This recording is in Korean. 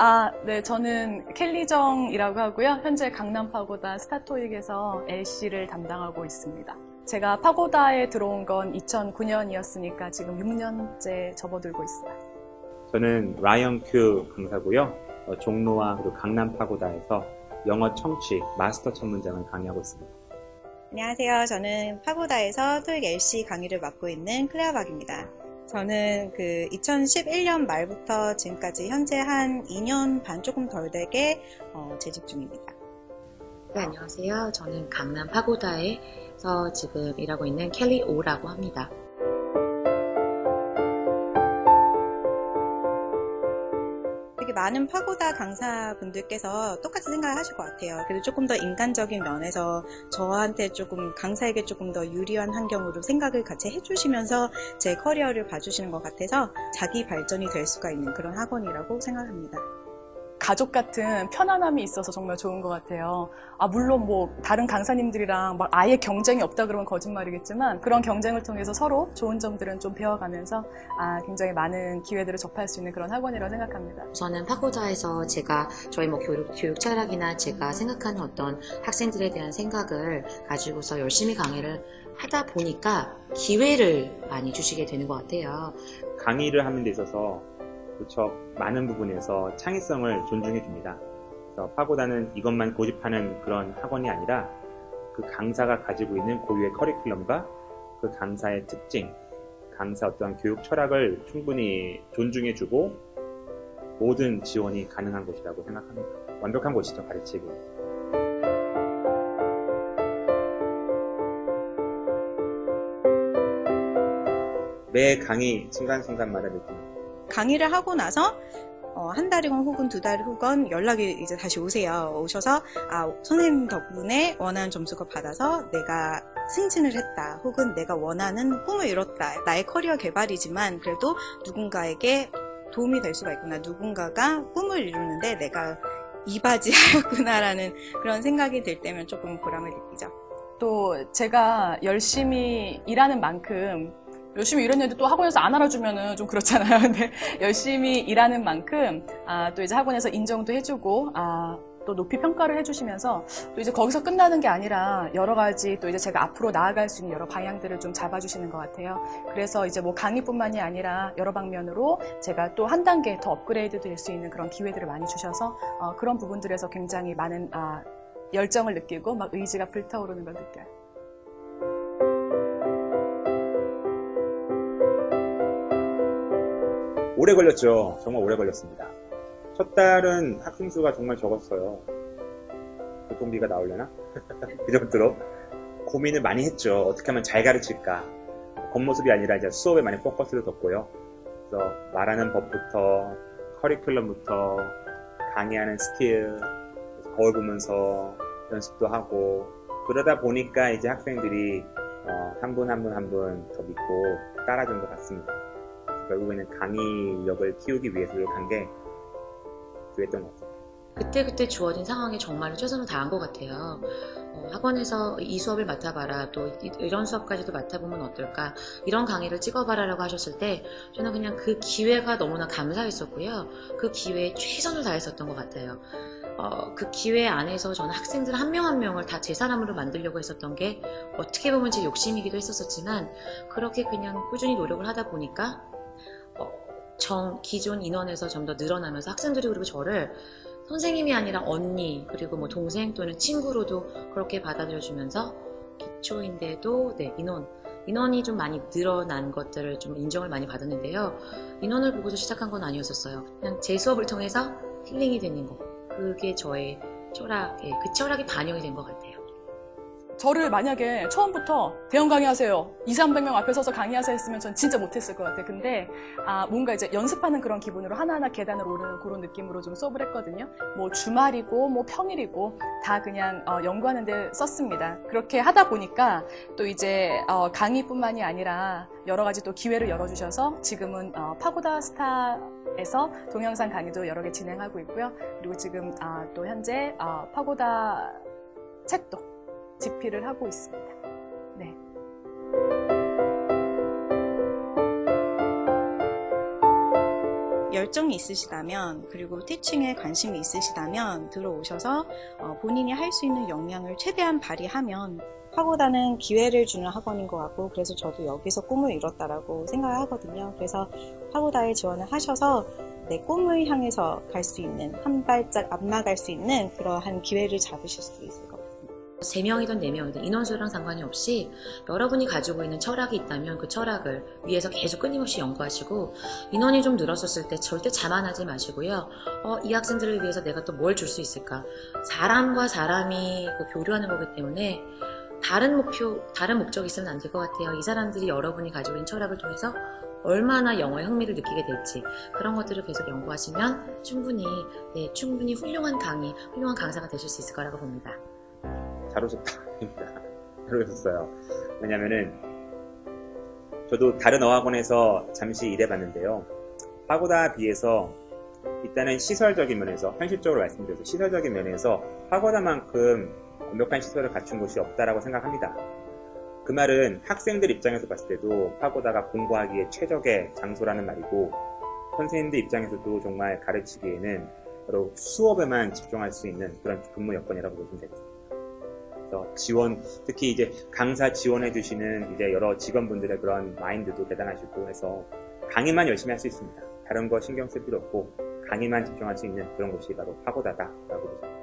아, 네, 저는 켈리정이라고 하고요. 현재 강남 파고다 스타토익에서 LC를 담당하고 있습니다. 제가 파고다에 들어온 건 2009년이었으니까 지금 6년째 접어들고 있어요. 저는 라이언 큐 강사고요. 어, 종로와 그리고 강남 파고다에서 영어 청취 마스터 전문장을 강의하고 있습니다. 안녕하세요. 저는 파고다에서 토익 LC 강의를 맡고 있는 클레어박입니다. 저는 그 2011년 말부터 지금까지 현재 한 2년 반 조금 덜 되게 어, 재직 중입니다. 네, 안녕하세요. 저는 강남 파고다에서 지금 일하고 있는 켈리 오라고 합니다. 많은 파고다 강사분들께서 똑같이 생각을 하실 것 같아요. 그래도 조금 더 인간적인 면에서 저한테 조금 강사에게 조금 더 유리한 환경으로 생각을 같이 해주시면서 제 커리어를 봐주시는 것 같아서 자기 발전이 될 수가 있는 그런 학원이라고 생각합니다. 가족 같은 편안함이 있어서 정말 좋은 것 같아요. 아, 물론 뭐 다른 강사님들이랑 막 아예 경쟁이 없다 그러면 거짓말이겠지만 그런 경쟁을 통해서 서로 좋은 점들은 좀 배워가면서 아, 굉장히 많은 기회들을 접할 수 있는 그런 학원이라고 생각합니다. 저는 파고다에서 제가 저희 뭐 교육, 교육 철학이나 제가 생각하는 어떤 학생들에 대한 생각을 가지고서 열심히 강의를 하다 보니까 기회를 많이 주시게 되는 것 같아요. 강의를 하는 데 있어서 무척 많은 부분에서 창의성을 존중해 줍니다. 그래서 파고다는 이것만 고집하는 그런 학원이 아니라 그 강사가 가지고 있는 고유의 커리큘럼과 그 강사의 특징, 강사 어떠한 교육 철학을 충분히 존중해 주고 모든 지원이 가능한 곳이라고 생각합니다. 완벽한 곳이죠, 가르치기. 매 강의 순간순간마다 느낍니다. 강의를 하고 나서 어, 한 달이 건 혹은 두 달 후건 연락이 이제 다시 오세요. 오셔서 아 선생님 덕분에 원하는 점수가 받아서 내가 승진을 했다. 혹은 내가 원하는 꿈을 이뤘다. 나의 커리어 개발이지만 그래도 누군가에게 도움이 될 수가 있구나. 누군가가 꿈을 이루는데 내가 이바지하였구나라는 그런 생각이 들 때면 조금 보람을 느끼죠. 또 제가 열심히 일하는 만큼 열심히 일했는데 또 학원에서 안 알아주면은 좀 그렇잖아요. 근데 열심히 일하는 만큼 아, 또 이제 학원에서 인정도 해주고 아, 또 높이 평가를 해주시면서 또 이제 거기서 끝나는 게 아니라 여러 가지 또 이제 제가 앞으로 나아갈 수 있는 여러 방향들을 좀 잡아주시는 것 같아요. 그래서 이제 뭐 강의뿐만이 아니라 여러 방면으로 제가 또 한 단계 더 업그레이드 될 수 있는 그런 기회들을 많이 주셔서 어, 그런 부분들에서 굉장히 많은 아, 열정을 느끼고 막 의지가 불타오르는 걸 느껴요. 오래 걸렸죠. 정말 오래 걸렸습니다. 첫 달은 학생 수가 정말 적었어요. 교통비가 나오려나? 그 정도로 고민을 많이 했죠. 어떻게 하면 잘 가르칠까. 겉모습이 아니라 이제 수업에 많이 포커스를 뒀고요. 그래서 말하는 법부터 커리큘럼부터 강의하는 스킬, 거울 보면서 연습도 하고 그러다 보니까 이제 학생들이 어, 한분 한 분 한 분 더 믿고 따라준 것 같습니다. 결국에는 강의력을 키우기 위해서 노력한 게 그랬던 것 같아요. 그때 그때 주어진 상황에 정말로 최선을 다한 것 같아요. 어, 학원에서 이 수업을 맡아봐라, 또 이런 수업까지도 맡아보면 어떨까, 이런 강의를 찍어봐라 라고 하셨을 때 저는 그냥 그 기회가 너무나 감사했었고요. 그 기회에 최선을 다했었던 것 같아요. 어, 그 기회 안에서 저는 학생들 한 명 한 명을 다 제 사람으로 만들려고 했었던 게 어떻게 보면 제 욕심이기도 했었지만 그렇게 그냥 꾸준히 노력을 하다 보니까 어, 정 기존 인원에서 좀 더 늘어나면서 학생들이 그리고 저를 선생님이 아니라 언니 그리고 뭐 동생 또는 친구로도 그렇게 받아들여주면서 기초인데도 네 인원 인원이 좀 많이 늘어난 것들을 좀 인정을 많이 받았는데요. 인원을 보고서 시작한 건 아니었었어요. 그냥 제 수업을 통해서 힐링이 되는 거. 그게 저의 철학에 그 철학이 반영이 된 것 같아요. 저를 만약에 처음부터 대형 강의하세요. 2, 300명 앞에 서서 강의하세요 했으면 전 진짜 못했을 것 같아요. 근데 아, 뭔가 이제 연습하는 그런 기분으로 하나하나 계단을 오르는 그런 느낌으로 좀 수업을 했거든요. 뭐 주말이고 뭐 평일이고 다 그냥 어, 연구하는 데 썼습니다. 그렇게 하다 보니까 또 이제 어, 강의뿐만이 아니라 여러 가지 또 기회를 열어주셔서 지금은 어, 파고다 스타에서 동영상 강의도 여러 개 진행하고 있고요. 그리고 지금 아, 또 현재 어, 파고다 책도 집필을 하고 있습니다. 네. 열정이 있으시다면 그리고 티칭에 관심이 있으시다면 들어오셔서 어, 본인이 할 수 있는 역량을 최대한 발휘하면 파고다는 기회를 주는 학원인 것 같고 그래서 저도 여기서 꿈을 이뤘다라고 생각을 하거든요. 그래서 파고다에 지원을 하셔서 내 꿈을 향해서 갈 수 있는 한 발짝 앞 나갈 수 있는 그러한 기회를 잡으실 수 있을 것 같아요. 3명이든 4명이든 인원수랑 상관이 없이 여러분이 가지고 있는 철학이 있다면 그 철학을 위해서 계속 끊임없이 연구하시고 인원이 좀 늘었었을 때 절대 자만하지 마시고요. 어, 이 학생들을 위해서 내가 또 뭘 줄 수 있을까? 사람과 사람이 그 교류하는 거기 때문에 다른 목표, 다른 목적이 있으면 안 될 것 같아요. 이 사람들이 여러분이 가지고 있는 철학을 통해서 얼마나 영어에 흥미를 느끼게 될지 그런 것들을 계속 연구하시면 충분히 네, 충분히 훌륭한 강의, 훌륭한 강사가 되실 수 있을 거라고 봅니다. 잘 오셨어요. 왜냐면은, 저도 다른 어학원에서 잠시 일해봤는데요. 파고다 비해서, 일단은 시설적인 면에서, 현실적으로 말씀드려서 시설적인 면에서 파고다만큼 완벽한 시설을 갖춘 곳이 없다라고 생각합니다. 그 말은 학생들 입장에서 봤을 때도 파고다가 공부하기에 최적의 장소라는 말이고, 선생님들 입장에서도 정말 가르치기에는 바로 수업에만 집중할 수 있는 그런 근무 여건이라고 보시면 되겠습니다. 그래서 지원, 특히 이제 강사 지원해 주시는 이제 여러 직원분들의 그런 마인드도 대단하시고 해서 강의만 열심히 할 수 있습니다. 다른 거 신경 쓸 필요 없고 강의만 집중할 수 있는 그런 곳이 바로 파고다다라고 보시면